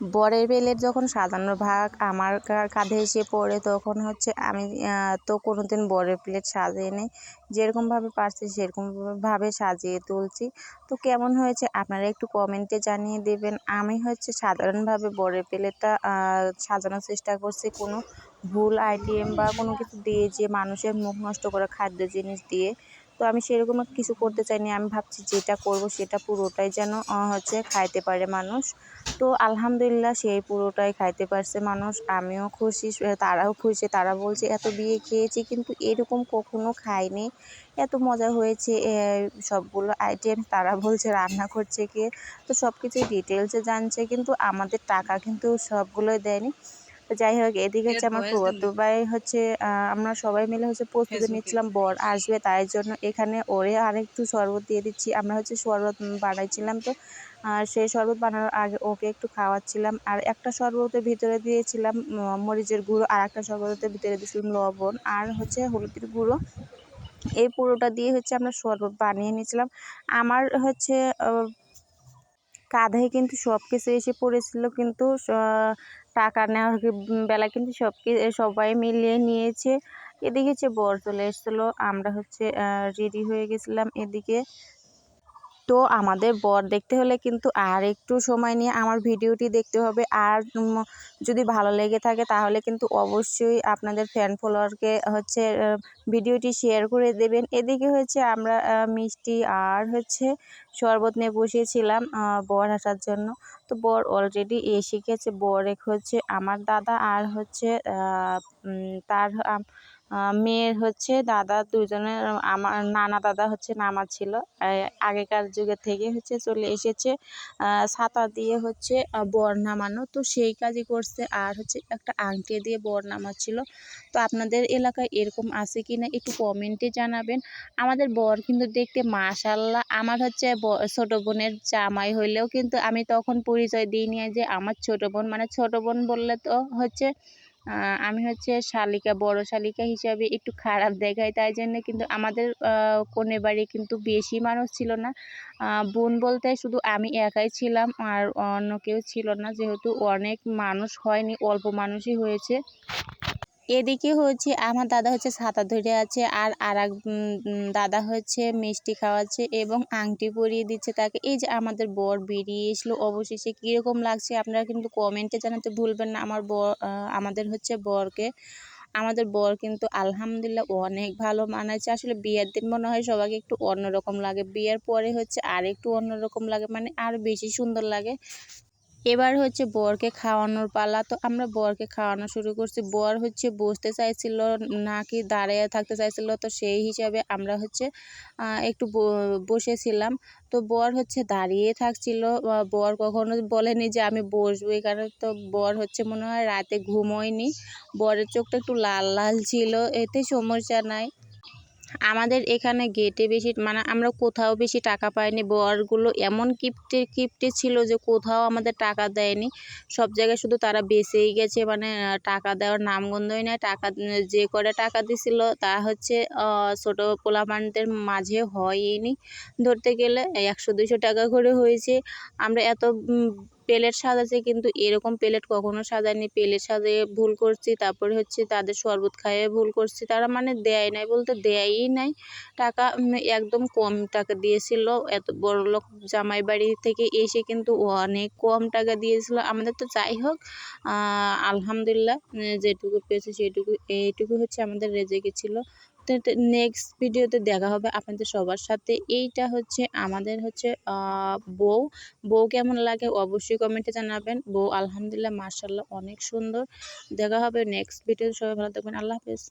বরের বেলের যখন সাজানোর ভাগ আমার কাঁধে এসে পড়ে, তখন হচ্ছে আমি তো কোনো দিন বরের প্লেট সাজিয়ে নিই। যেরকমভাবে পারছি সেরকমভাবে সাজিয়ে তুলছি। তো কেমন হয়েছে আপনারা একটু কমেন্টে জানিয়ে দেবেন। আমি হচ্ছে সাধারণভাবে বরের প্লেটটা সাজানোর চেষ্টা করছি। কোনো ভুল আইটেম বা কোনো কিছু দিয়ে যে মানুষের মুখ নষ্ট করা খাদ্য জিনিস দিয়ে। তো আমি সেরকম কিছু করতে চাইনি। আমি ভাবছি যেটা করব সেটা পুরোটাই যেন হচ্ছে খাইতে পারে মানুষ। তো আলহামদুলিল্লাহ সেই পুরোটাই খাইতে পারছে মানুষ। আমিও খুশি তারাও খুশি। তারা বলছে, এত বিয়ে খেয়েছি কিন্তু এরকম কখনো খাইনি। এত মজা হয়েছে সবগুলো আইটেম তারা বলছে রান্না করছে কে? তো সব কিছুই ডিটেলসে জানছে কিন্তু আমাদের টাকা কিন্তু সবগুলোই দেয়নি। তো যাই হোক এদিকে হচ্ছে আমার ফুয়াতো ভাই হচ্ছে আমরা সবাই মিলে হচ্ছে প্রস্তুতি নিচ্ছিলাম বর আসবে তাই জন্য এখানে ওরে আরেকটু শরবত দিয়ে দিচ্ছি। আমরা হচ্ছে শরবত বানাইছিলাম তো আর সেই শরবত বানানোর আগে ওকে একটু খাওয়াচ্ছিলাম। আর একটা শরবতের ভিতরে দিয়েছিলাম মরিচের গুঁড়ো আর একটা শরবতের ভিতরে দিয়েছিলাম লবণ আর হচ্ছে হলুদের গুঁড়ো। এই পুরোটা দিয়ে হচ্ছে আমরা শরবত বানিয়ে নিয়েছিলাম। আমার হচ্ছে কাঁধে কিন্তু সব কিছু এসে পড়েছিল কিন্তু টাকা নেওয়ার বেলা কিন্তু সব সবাই মিলিয়ে নিয়েছে। এদিকে হচ্ছে বর চলে এসেছিল, আমরা হচ্ছে রেডি হয়ে গেছিলাম। এদিকে তো আমাদের বর দেখতে হলে কিন্তু আর একটু সময় নিয়ে আমার ভিডিওটি দেখতে হবে। আর যদি ভালো লেগে থাকে তাহলে কিন্তু অবশ্যই আপনাদের ফ্যান ফলোয়ারকে হচ্ছে ভিডিওটি শেয়ার করে দেবেন। এদিকে হচ্ছে আমরা মিষ্টি আর হচ্ছে শরবত নিয়ে বসিয়েছিলাম বর আসার জন্য। তো বর অলরেডি এসে গেছে। বর এক হচ্ছে আমার দাদা আর হচ্ছে তার মেয়ের হচ্ছে দাদা দুজনের, আমার নানা দাদা হচ্ছে নামা ছিল। আগেকার যুগের থেকে হচ্ছে চলে এসেছে। ছাতা দিয়ে হচ্ছে বর নামানো। তো সেই কাজই করছে। আর হচ্ছে একটা আংটি দিয়ে বর নামাচ্ছিল। তো আপনাদের এলাকায় এরকম আছে কি না একটু কমেন্টে জানাবেন। আমাদের বর কিন্তু দেখতে মাশাল্লাহ। আমার হচ্ছে ছোট বোনের জামাই হইলেও কিন্তু আমি তখন পরিচয় দিই নিয়ে যে আমার ছোট বোন। মানে ছোট বোন বললে তো হচ্ছে আমি হচ্ছে শালিকা, বড় শালিকা হিসাবে একটু খারাপ দেখায় তাই জন্য কিন্তু আমাদের কনের বাড়ি কিন্তু বেশি মানুষ ছিল না। বোন বলতে শুধু আমি একাই ছিলাম আর অন্য কেউ ছিল না, যেহেতু অনেক মানুষ হয়নি, অল্প মানুষই হয়েছে। এদিকে হচ্ছে আমার দাদা হচ্ছে ছাতা ধরে আছে আর আর দাদা হচ্ছে মিষ্টি খাওয়াচ্ছে এবং আংটি পরিয়ে দিচ্ছে তাকে। এই যে আমাদের বর বেরিয়ে এসলো, অবশেষে কীরকম লাগছে আপনারা কিন্তু কমেন্টে জানাতে ভুলবেন না। আমার বর আমাদের হচ্ছে বরকে, আমাদের বর কিন্তু আলহামদুলিল্লাহ অনেক ভালো মানাচ্ছে আসলে বিয়ের দিন মনে হয় সবাইকে একটু অন্যরকম লাগে। বিয়ের পরে হচ্ছে আর একটু অন্যরকম লাগে মানে আর বেশি সুন্দর লাগে। এবার হচ্ছে বরকে খাওয়ানোর পালা। তো আমরা বরকে খাওয়ানো শুরু করছি। বর হচ্ছে বসতে চাইছিল নাকি দাঁড়িয়ে থাকতে চাইছিল। তো সেই হিসাবে আমরা হচ্ছে একটু বসেছিলাম। তো বর হচ্ছে দাঁড়িয়ে থাকছিল। বর কখনো বলেনি যে আমি বসবো এই কারণে। তো বর হচ্ছে মনে হয় রাতে ঘুমোয়নি। বরের চোখটা একটু লাল লাল ছিল। এতে সমস্যা নাই। আমাদের এখানে গেটে বেশি মানে আমরা কোথাও বেশি টাকা পাইনি। বরগুলো এমন কিপ্টে কিপ্টে ছিল যে কোথাও আমাদের টাকা দেয়নি। সব জায়গায় শুধু তারা বেঁচেই গেছে মানে টাকা দেওয়ার নামগন্ধই নেয় টাকা, যে করে টাকা দিছিল, তা হচ্ছে ছোটো পোলাপানদের মাঝে হয়নি ধরতে গেলে একশো দুশো টাকা করে হয়েছে। আমরা এত প্লেট সাজাচ্ছে কিন্তু এরকম প্লেট কখনো সাজায়নি। প্লেট সাজিয়ে ভুল করছি, তারপরে হচ্ছে তাদের শরবত খাইয়ে ভুল করছি। তারা মানে দেয় নাই বলতে দেয়ই নাই। টাকা একদম কম টাকা দিয়েছিল। এত বড় লোক জামাই বাড়ি থেকে এসে কিন্তু অনেক কম টাকা দিয়েছিল। আমাদের তো যাই হোক আলহামদুলিল্লাহ, যেটুকু পেয়েছি সেটুকু, এইটুকু হচ্ছে আমাদের রেজে নেক্সট ভিডিওতে দেখা হবে আপনাদের সবার সাথে। এইটা হচ্ছে আমাদের হচ্ছে বউ। বউ কেমন লাগে অবশ্যই কমেন্টে জানাবেন। বউ আলহামদুলিল্লাহ মার্শাল্লাহ অনেক সুন্দর। দেখা হবে নেক্সট ভিডিওতে সবাই ভালো থাকবেন। আল্লাহ হাফেজ।